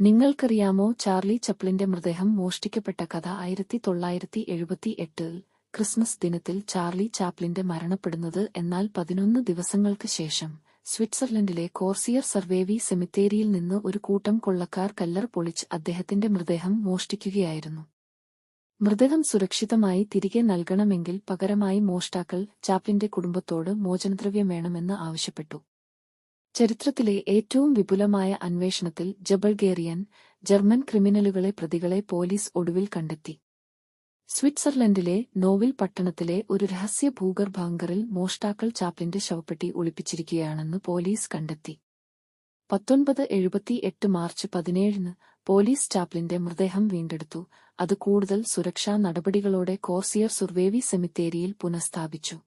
നിങ്ങൾക്കറിയാമോ ചാർലി ചപ്ലിന്റെ മൃതദേഹം മോഷ്ടിക്കപ്പെട്ട കഥ ആയിരത്തി തൊള്ളായിരത്തി എഴുപത്തി എട്ടിൽ ക്രിസ്മസ് ദിനത്തിൽ ചാർലി ചാപ്ലിന്റെ മരണപ്പെടുന്നത് എന്നാൽ പതിനൊന്ന് ദിവസങ്ങൾക്ക് ശേഷം. സ്വിറ്റ്സർലൻഡിലെ കോർസിയർ സർവേവി സെമിത്തേരിയിൽ നിന്ന് ഒരു കൂട്ടം കൊള്ളക്കാർ കല്ലർ പൊളിച്ച് അദ്ദേഹത്തിന്റെ മൃതദേഹം മോഷ്ടിക്കുകയായിരുന്നു. മൃതദേഹം സുരക്ഷിതമായി തിരികെ നൽകണമെങ്കിൽ പകരമായി മോഷ്ടാക്കൾ ചാപ്ലിന്റെ കുടുംബത്തോട് മോചനദ്രവ്യം വേണമെന്ന് ആവശ്യപ്പെട്ടു. ചരിത്രത്തിലെ ഏറ്റവും വിപുലമായ അന്വേഷണത്തിൽ ജബൾഗേറിയൻ ജർമ്മൻ ക്രിമിനലുകളെ പ്രതികളെ പോലീസ് ഒടുവിൽ കണ്ടെത്തി. സ്വിറ്റ്സർലൻഡിലെ നോവിൽ പട്ടണത്തിലെ ഒരു രഹസ്യ ഭൂഗർഭാങ്കറിൽ മോഷ്ടാക്കൾ ചാപ്ലിന്റെ ശവപ്പെട്ടി ഒളിപ്പിച്ചിരിക്കുകയാണെന്ന് പോലീസ് കണ്ടെത്തി. പത്തൊൻപത് എഴുപത്തി എട്ട് മാർച്ച് പതിനേഴിന് പോലീസ് ചാപ്ലിന്റെ മൃതദേഹം വീണ്ടെടുത്തു. അത് കൂടുതൽ സുരക്ഷാ നടപടികളോടെ കോർസിയർ സുർവേവി സെമിത്തേരിയിൽ പുനഃസ്ഥാപിച്ചു.